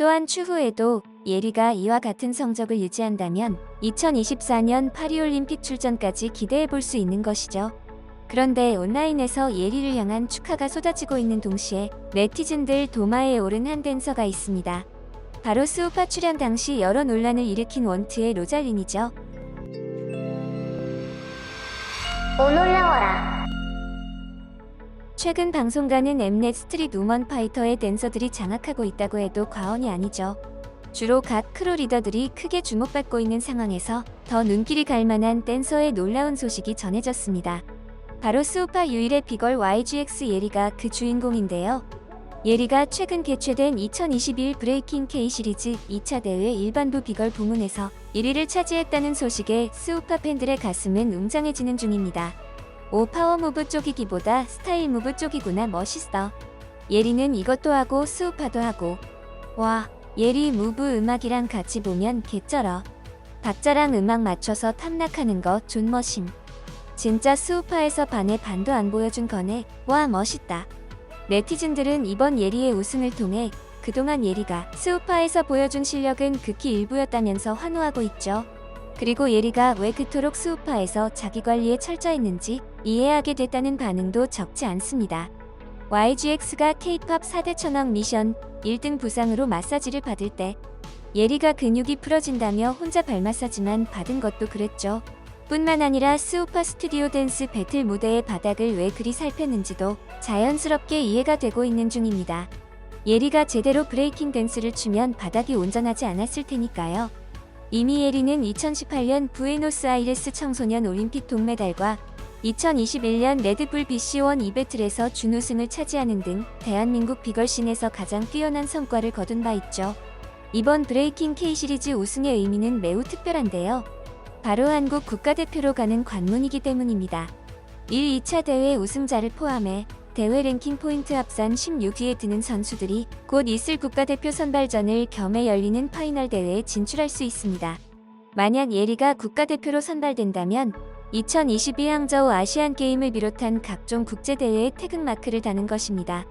또한 추후에도 예리가 이와 같은 성적을 유지한다면 2024년 파리올림픽 출전까지 기대해 볼 수 있는 것이죠. 그런데 온라인에서 예리를 향한 축하가 쏟아지고 있는 동시에 네티즌들 도마에 오른 한 댄서가 있습니다. 바로 스우파 출연 당시 여러 논란을 일으킨 원트의 로잘린이죠. 오 놀라워라. 최근 방송가는 엠넷 스트릿 우먼 파이터의 댄서들이 장악하고 있다고 해도 과언이 아니죠. 주로 각 크루 리더들이 크게 주목받고 있는 상황에서 더 눈길이 갈 만한 댄서의 놀라운 소식이 전해졌습니다. 바로 스우파 유일의 비걸 YGX 예리가 그 주인공인데요. 예리가 최근 개최된 2021 브레이킹 K 시리즈 2차 대회 일반부 비걸 부문에서 1위를 차지했다는 소식에 스우파 팬들의 가슴은 웅장해지는 중입니다. 오 파워 무브 쪽이기보다 스타일 무브 쪽이구나 멋있어. 예리는 이것도 하고 스우파도 하고. 와, 예리 무브 음악이랑 같이 보면 개쩔어. 박자랑 음악 맞춰서 탐락하는 거 존머심. 진짜 스우파에서 반의 반도 안 보여준 거네. 와 멋있다. 네티즌들은 이번 예리의 우승을 통해 그동안 예리가 스우파에서 보여준 실력은 극히 일부였다면서 환호하고 있죠. 그리고 예리가 왜 그토록 스우파에서 자기 관리에 철저했는지 이해하게 됐다는 반응도 적지 않습니다. YGX가 K-팝 4대 천왕 미션 1등 부상으로 마사지를 받을 때 예리가 근육이 풀어진다며 혼자 발 마사지만 받은 것도 그랬죠. 뿐만 아니라 스우파 스튜디오 댄스 배틀 무대의 바닥을 왜 그리 살폈는지도 자연스럽게 이해가 되고 있는 중입니다. 예리가 제대로 브레이킹 댄스를 추면 바닥이 온전하지 않았을 테니까요. 이미 예리는 2018년 부에노스아이레스 청소년 올림픽 동메달과 2021년 레드불 BC1 이배틀에서 준우승을 차지하는 등 대한민국 비걸씬에서 가장 뛰어난 성과를 거둔 바 있죠. 이번 브레이킹 K 시리즈 우승의 의미는 매우 특별한데요. 바로 한국 국가대표로 가는 관문이기 때문입니다. 1, 2차 대회 우승자를 포함해 대회 랭킹 포인트 합산 16위에 드는 선수들이 곧 있을 국가대표 선발전을 겸해 열리는 파이널 대회에 진출할 수 있습니다. 만약 예리가 국가대표로 선발된다면 2022 항저우 아시안 게임을 비롯한 각종 국제 대회에 태극마크를 다는 것입니다.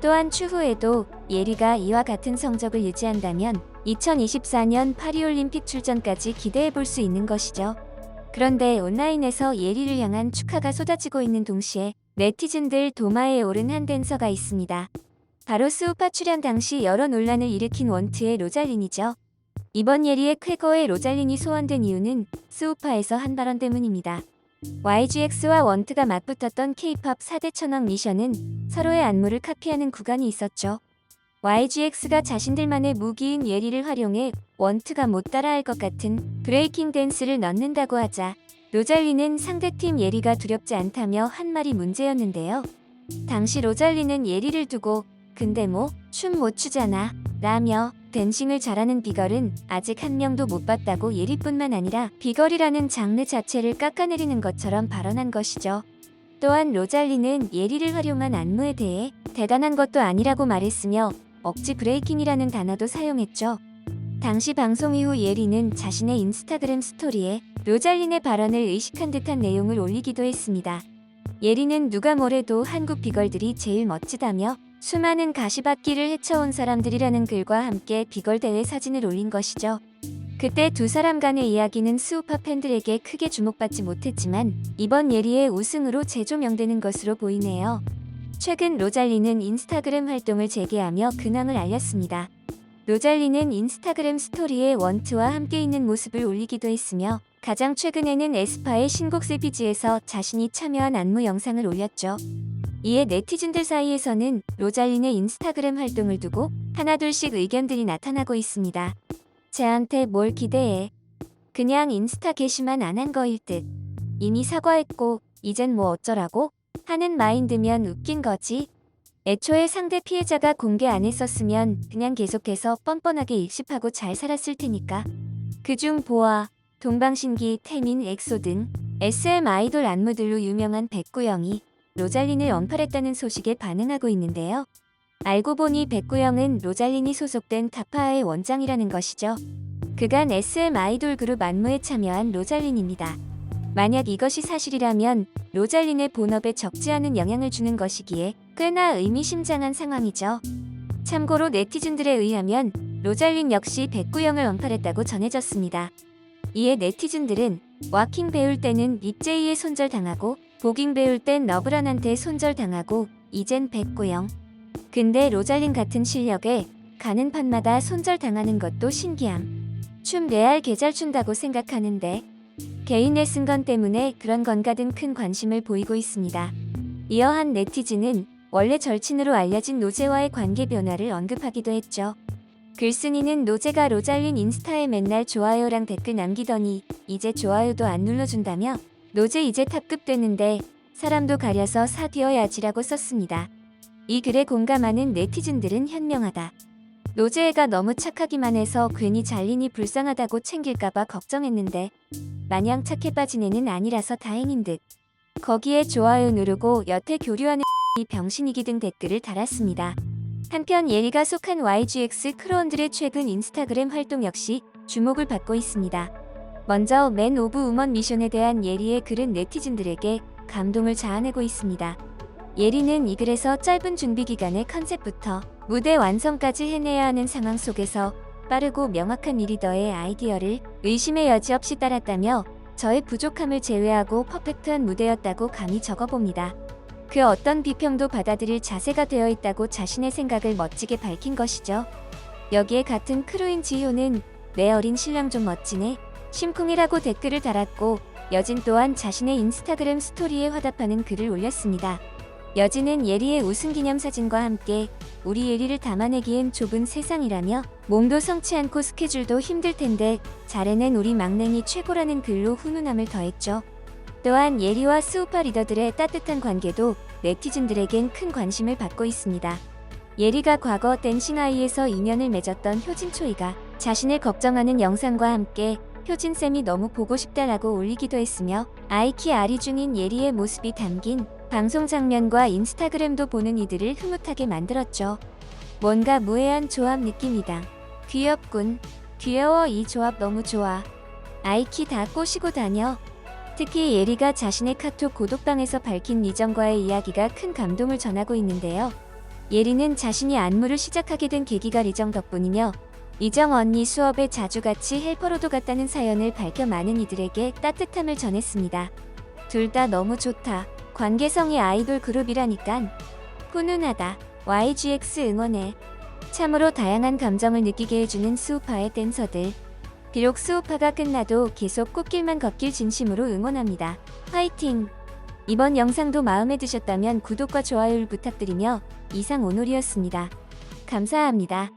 또한 추후에도 예리가 이와 같은 성적을 유지한다면 2024년 파리올림픽 출전까지 기대해 볼 수 있는 것이죠. 그런데 온라인에서 예리를 향한 축하가 쏟아지고 있는 동시에 네티즌들 도마에 오른 한 댄서가 있습니다. 바로 스우파 출연 당시 여러 논란을 일으킨 원트의 로잘린이죠. 이번 예리의 쾌거에 로잘린이 소환된 이유는 스우파에서 한 발언 때문입니다. YGX와 원트가 맞붙었던 K-팝 4대 천왕 미션은 서로의 안무를 카피하는 구간이 있었죠. YGX가 자신들만의 무기인 예리를 활용해 원트가 못 따라할 것 같은 브레이킹 댄스를 넣는다고 하자 로잘리는 상대팀 예리가 두렵지 않다며 한 말이 문제였는데요. 당시 로잘리는 예리를 두고 근데 뭐 춤 못 추잖아 라며 댄싱을 잘하는 비걸은 아직 한 명도 못 봤다고 예리뿐만 아니라 비걸이라는 장르 자체를 깎아내리는 것처럼 발언한 것이죠. 또한 로잘리는 예리를 활용한 안무에 대해 대단한 것도 아니라고 말했으며 억지 브레이킹이라는 단어도 사용했죠. 당시 방송 이후 예리는 자신의 인스타그램 스토리에 로잘린의 발언을 의식한 듯한 내용을 올리기도 했습니다. 예리는 누가 뭐래도 한국 비걸들이 제일 멋지다며 수많은 가시밭길을 헤쳐온 사람들이라는 글과 함께 비걸 대회 사진을 올린 것이죠. 그때 두 사람 간의 이야기는 스우파 팬들에게 크게 주목받지 못했지만 이번 예리의 우승으로 재조명되는 것으로 보이네요. 최근 로잘리는 인스타그램 활동을 재개하며 근황을 알렸습니다. 로잘리는 인스타그램 스토리에 원트와 함께 있는 모습을 올리기도 했으며 가장 최근에는 에스파의 신곡 세피지에서 자신이 참여한 안무 영상을 올렸죠. 이에 네티즌들 사이에서는 로잘린의 인스타그램 활동을 두고 하나둘씩 의견들이 나타나고 있습니다. 쟤한테 뭘 기대해? 그냥 인스타 게시만 안 한 거일 듯. 이미 사과했고 이젠 뭐 어쩌라고? 하는 마인드면 웃긴 거지. 애초에 상대 피해자가 공개 안 했었으면 그냥 계속해서 뻔뻔하게 일십하고 잘 살았을 테니까. 그중 보아, 동방신기, 태민, 엑소 등 SM 아이돌 안무들로 유명한 백구영이 로잘린을 언팔했다는 소식에 반응하고 있는데요. 알고 보니 백구영은 로잘린이 소속된 타파의 원장이라는 것이죠. 그간 SM 아이돌 그룹 안무에 참여한 로잘린입니다. 만약 이것이 사실이라면 로잘린의 본업에 적지 않은 영향을 주는 것이기에 꽤나 의미심장한 상황이죠. 참고로 네티즌들에 의하면 로잘린 역시 백구형을 언팔했다고 전해졌습니다. 이에 네티즌들은 와킹 배울 때는 립제이에 손절당하고 보깅 배울 땐 러브란한테 손절당하고 이젠 백구형. 근데 로잘린 같은 실력에 가는 판마다 손절당하는 것도 신기함. 춤 레알 개잘 춘다고 생각하는데 개인 레슨건 때문에 그런 건가 등큰 관심을 보이고 있습니다. 이어 한 네티즌은 원래 절친으로 알려진 노제와의 관계 변화를 언급하기도 했죠. 글쓴이는 노제가 로잘린 인스타에 맨날 좋아요랑 댓글 남기더니 이제 좋아요도 안 눌러준다며 노제 이제 탑급 되는데 사람도 가려서 사귀어야지라고 썼습니다. 이 글에 공감하는 네티즌들은 현명하다. 노제애가 너무 착하기만 해서 괜히 잘린이 불쌍하다고 챙길까봐 걱정했는데 마냥 착해 빠진 애는 아니라서 다행인 듯. 거기에 좋아요 누르고 여태 교류하는 이 병신이기 등 댓글을 달았습니다. 한편 예리가 속한 YGX 크로원들의 최근 인스타그램 활동 역시 주목을 받고 있습니다. 먼저 맨 오브 우먼 미션에 대한 예리의 글은 네티즌들에게 감동을 자아내고 있습니다. 예리는 이 글에서 짧은 준비 기간의 컨셉부터 무대 완성까지 해내야 하는 상황 속에서 빠르고 명확한 리더의 아이디어를 의심의 여지 없이 따랐다며 저의 부족함을 제외하고 퍼펙트한 무대였다고 감히 적어봅니다. 그 어떤 비평도 받아들일 자세가 되어 있다고 자신의 생각을 멋지게 밝힌 것이죠. 여기에 같은 크루인 지효는 내 어린 신랑 좀 멋지네. 심쿵이라고 댓글을 달았고 여진 또한 자신의 인스타그램 스토리에 화답하는 글을 올렸습니다. 여진은 예리의 우승 기념 사진과 함께 우리 예리를 담아내기엔 좁은 세상이라며 몸도 성치 않고 스케줄도 힘들 텐데 잘해낸 우리 막냉이 최고라는 글로 훈훈함을 더했죠. 또한 예리와 스우파 리더들의 따뜻한 관계도 네티즌들에겐 큰 관심을 받고 있습니다. 예리가 과거 댄싱아이에서 인연을 맺었던 효진초이가 자신을 걱정하는 영상과 함께 효진쌤이 너무 보고 싶다라고 올리기도 했으며 아이키 아리 중인 예리의 모습이 담긴 방송 장면과 인스타그램도 보는 이들을 흐뭇하게 만들었죠. 뭔가 무해한 조합 느낌이다. 귀엽군. 귀여워 이 조합 너무 좋아. 아이키 다 꼬시고 다녀. 특히 예리가 자신의 카톡 고독방에서 밝힌 리정과의 이야기가 큰 감동을 전하고 있는데요. 예리는 자신이 안무를 시작하게 된 계기가 리정 덕분이며 이정 언니 수업에 자주 같이 헬퍼로도 갔다는 사연을 밝혀 많은 이들에게 따뜻함을 전했습니다. 둘 다 너무 좋다. 관계성이 아이돌 그룹이라니깐. 훈훈하다. YGX 응원해. 참으로 다양한 감정을 느끼게 해주는 수우파의 댄서들. 비록 수우파가 끝나도 계속 꽃길만 걷길 진심으로 응원합니다. 화이팅! 이번 영상도 마음에 드셨다면 구독과 좋아요를 부탁드리며 이상 오늘이었습니다. 감사합니다.